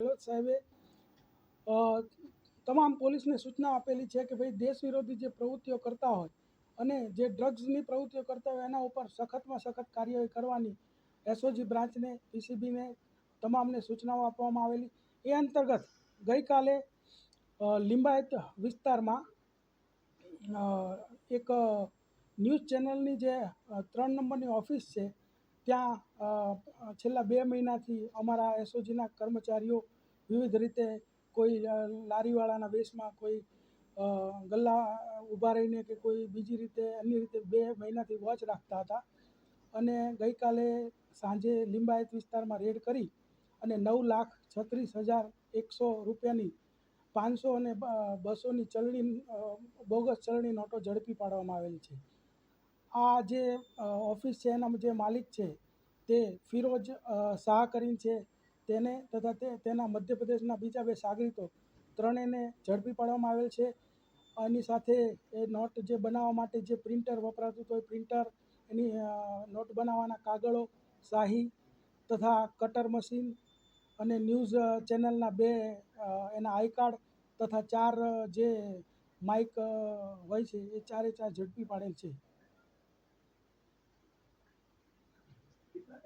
ગેહલોત સાહેબે તમામ પોલીસને સૂચના આપેલી છે કે ભાઈ દેશ વિરોધી જે પ્રવૃત્તિઓ કરતા હોય અને જે ડ્રગ્સની પ્રવૃત્તિઓ કરતા હોય એના ઉપર સખતમાં સખત કાર્યવાહી કરવાની એસઓજી બ્રાન્ચને, પીસીબીને તમામને સૂચનાઓ આપવામાં આવેલી. એ અંતર્ગત ગઈકાલે લિંબાયત વિસ્તારમાં એક ન્યૂઝ ચેનલની જે ત્રણ નંબરની ઓફિસ છે ત્યાં છેલ્લા બે મહિનાથી અમારા એસઓજીના કર્મચારીઓ વિવિધ રીતે કોઈ લારીવાળાના વેશમાં કોઈ ગલ્લા ઊભા રહીને કે કોઈ બીજી રીતે અન્ય રીતે બે મહિનાથી વોચ રાખતા હતા. અને ગઈકાલે સાંજે લિંબાયત વિસ્તારમાં રેડ કરી અને નવ લાખ છત્રીસ હજાર એકસો રૂપિયાની પાંચસો અને બસોની ચલણી બોગસ ચલણી નોટો ઝડપી પાડવામાં આવેલી છે. આ જે ઓફિસ છે એના જે માલિક છે, તે ફિરોજ શાહ કરીને છે. તેને તથા તે, તેના મધ્યપ્રદેશના બીજા બે સાગરીતો ત્રણેયને ઝડપી પાડવામાં આવેલ છે. એની સાથે એ નોટ જે બનાવવા માટે જે પ્રિન્ટર વપરાતું હતું, એ પ્રિન્ટર એની નોટ બનાવવાના કાગળો, શાહી તથા કટર મશીન અને ન્યૂઝ ચેનલના બે એના આઈ કાર્ડ તથા ચાર જે માઇક હોય છે, એ ચારે ચાર ઝડપી પાડેલ છે કેટલા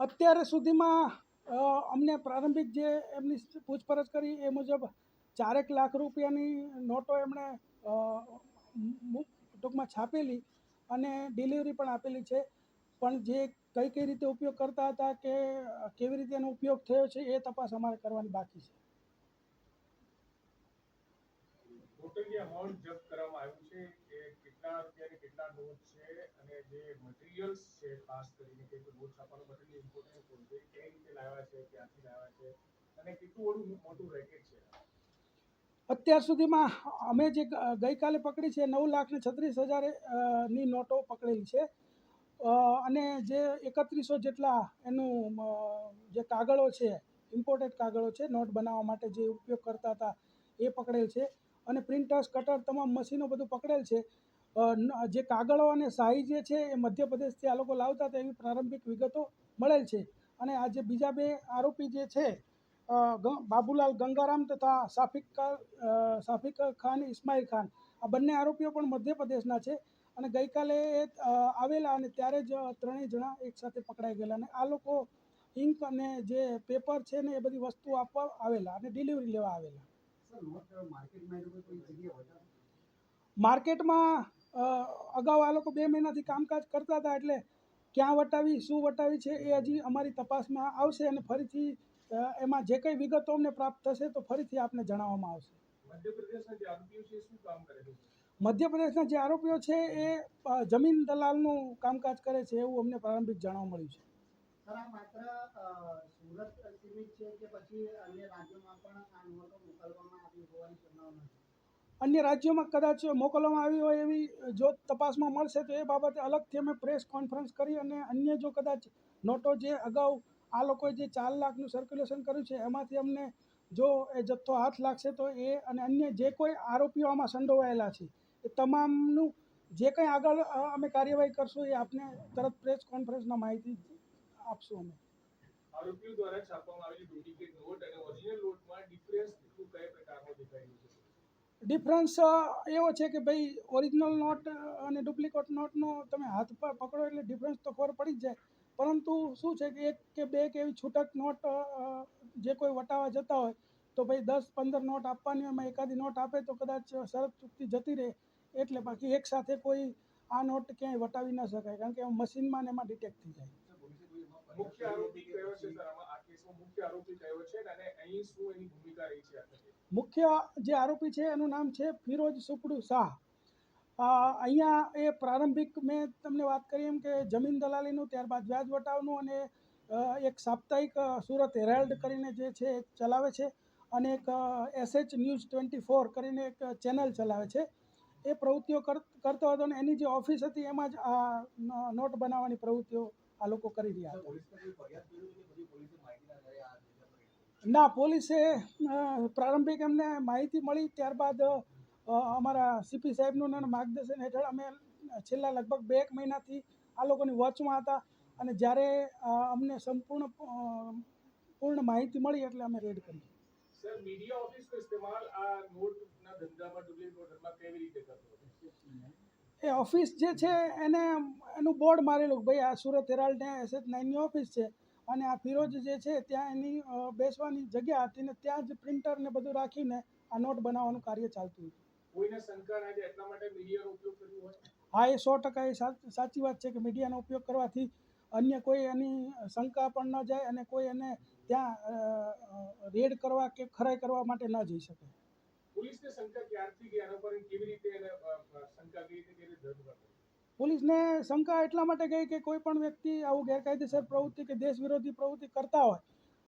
અત્યારે સુધીમાં અમને પ્રારંભિક જે એમની પૂછપરછ કરી એ મુજબ ચારેક લાખ રૂપિયાની નોટો એમણે ટૂંકમાં છાપેલી અને ડિલિવરી પણ આપેલી છે. પણ જે કઈ કઈ રીતે ઉપયોગ કરતા હતા કે, કેવી રીતે એનો ઉપયોગ થયો છે એ તપાસ અમારે કરવાની બાકી છે. જે અમાઉન્ટ જપ્ત કરવામાં આવ્યું છે કે કેટલા રૂપિયાની કેટલા નોટ છે અને જે મટીરિયલ્સ છે, ખાસ કરીને કે નોટ છાપવાનું મટીરિયલ ઇમ્પોર્ટન્ટ કોણ છે કઈ રીતે લાવ્યા છે, ક્યાંથી લાવ્યા છે અને કેટલું બધું મોટું રેકેટ છે? અત્યાર સુધીમાં અમે જે ગઈકાલે પકડી છે નવ લાખ ને છત્રીસ હજારની નોટો પકડેલી છે. અને જે એકત્રીસો જેટલા એનું જે કાગળો છે ઇમ્પોર્ટેડ કાગળો છે, નોટ બનાવવા માટે જે ઉપયોગ કરતા હતા, એ પકડેલ છે. અને પ્રિન્ટર્સ કટર તમામ મશીનો બધું પકડેલ છે. જે કાગળો અને શાહી જે છે એ મધ્યપ્રદેશથી આ લોકો લાવતા હતા એવી પ્રારંભિક વિગતો મળેલ છે. અને આ જે બીજા બે આરોપી જે છે બાબુલાલ ગંગારામ તથા સાફિક સાફિક ખાન ઇસ્માઇલ ખાન, આ બંને આરોપીઓ પણ મધ્યપ્રદેશના છે. અને ગઈકાલે એ આવેલા અને ત્યારે જ ત્રણેય જણા એકસાથે પકડાઈ ગયેલા અને આ લોકો ઇંક અને જે પેપર છે ને એ બધી વસ્તુ આપવા આવેલા અને ડિલિવરી લેવા આવેલા. માર્કેટમાં અગાઉ આ લોકો બે મહિનાથી કામકાજ કરતા હતા એટલે ક્યાં વટાવી શું વટાવી છે એ હજી અમારી તપાસમાં આવશે અને ફરીથી એમાં જે કંઈ વિગતો અમને પ્રાપ્ત થશે તો ફરીથી આપને જણાવવામાં આવશે. મધ્યપ્રદેશના જે આરોપીઓ છે એ જમીન દલાલનું કામકાજ કરે છે એવું અમને પ્રારંભિક જાણવા મળ્યું છે. સર માત્ર સુરત સીમિત છે કે પછી અન્ય રાજ્યોમાં પણ આ નોટો મોકલવામાં આવી હોવાની સંભાવના છે? અન્ય રાજ્યોમાં કદાચ મોકલવામાં આવી હોય એવી જો તપાસમાં મળશે તો એ બાબતે અલગથી અમે પ્રેસ કોન્ફરન્સ કરી અને અન્ય જો કદાચ નોટો જે અગાઉ આ લોકોએ જે ચાર લાખનું સર્ક્યુલેશન કર્યું છે, એમાંથી અમને જો એ જથ્થો હાથ લાગશે તો એ અને અન્ય જે કોઈ આરોપીઓ આમાં સંડોવાયેલા છે, એ તમામનું જે કંઈ આગળ અમે કાર્યવાહી કરશું એ આપને તરત પ્રેસ કોન્ફરન્સમાં માહિતી આપશું અમે? આરોપીઓ દ્વારા છાપવામાં આવેલી ડુપ્લિકેટ નોટ અને ઓરિજિનલ નોટમાં ડિફરન્સ કયા પ્રકારનો દેખાઈ છે? ડિફરન્સ એવો છે કે ભાઈ ઓરિજિનલ નોટ અને ડુપ્લિકેટ નોટનો તમે હાથ પર પકડો એટલે ડિફરન્સ તો ખબર પડી જ જાય. પરંતુ શું છે કે એક કે બે કે એવી છૂટક નોટ જે કોઈ વટાવા જતા હોય તો ભાઈ દસ પંદર નોટ આપવાની એમાં એકાદી નોટ આપે તો કદાચ શરત ચૂકતી જતી રહે. એટલે બાકી એક સાથે કોઈ આ નોટ ક્યાંય વટાવી ન શકાય કારણ કે મશીનમાં ને એમાં ડિટેક્ટ થઈ જાય. મુખ્ય આરોપી કયો છે સર? આમાં આ કેસમાં મુખ્ય આરોપી કયો છે અને અહીં શું એની ભૂમિકા રહી છે મુખ્ય જે આરોપી છે એનું નામ છે ફિરોજ સુપડુ શાહ. અહીંયા એ પ્રારંભિક મેં તમને વાત કરી એમ કે જમીન દલાલીનું, ત્યારબાદ વ્યાજ વટાવનું અને એક સાપ્તાહિક સુરત હેરાલ્ડ કરીને જે છે ચલાવે છે અને એક એસએચ ન્યૂઝ ટ્વેન્ટી ફોર કરીને એક ચેનલ ચલાવે છે. એ પ્રવૃત્તિઓ કરતો હતો અને એની જે ઓફિસ હતી એમાં જ આ નોટ બનાવવાની પ્રવૃત્તિઓ આ લોકો કરી રહ્યા હતા. ના, પોલીસે પ્રારંભિક એમને માહિતી મળી, ત્યારબાદ અમારા સીપી સાહેબનું માર્ગદર્શન હેઠળ અમે છેલ્લા લગભગ બે એક મહિનાથી આ લોકોની વોચમાં હતા અને જ્યારે અમને સંપૂર્ણ પૂર્ણ માહિતી મળી એટલે અમે રેડ કરી. સર, મીડિયા ઓફિસનો ઇસ્તેમાલ આ નોટના ધંધામાં ડુપ્લિકેટ ધંધામાં કેવી રીતે કરતો એ ઓફિસ જે છે એને એનું બોર્ડ મારેલું ભાઈ આ સુરત હેરાલ્ડ એસએચ નાઇનની ઓફિસ છે. અને આ ફિરોજ જે છે ત્યાં એની બેસવાની જગ્યા હતી ને ત્યાં જ પ્રિન્ટર ને બધું રાખીને આ નોટ બનાવવાનું કાર્ય ચાલતું હતું. હા એ સો ટકા એ સાચી વાત છે કે મીડિયાનો ઉપયોગ કરવાથી અન્ય કોઈ એની શંકા પણ ન જાય અને કોઈ એને ત્યાં રેડ કરવા કે ખરાઈ કરવા માટે ન જઈ શકે. પોલીસને શંકા કેવી રીતે શંકા પોલીસને શંકા એટલા માટે ગઈ કે કોઈ પણ વ્યક્તિ આવું ગેરકાયદેસર પ્રવૃત્તિ કે દેશ વિરોધી પ્રવૃત્તિ કરતા હોય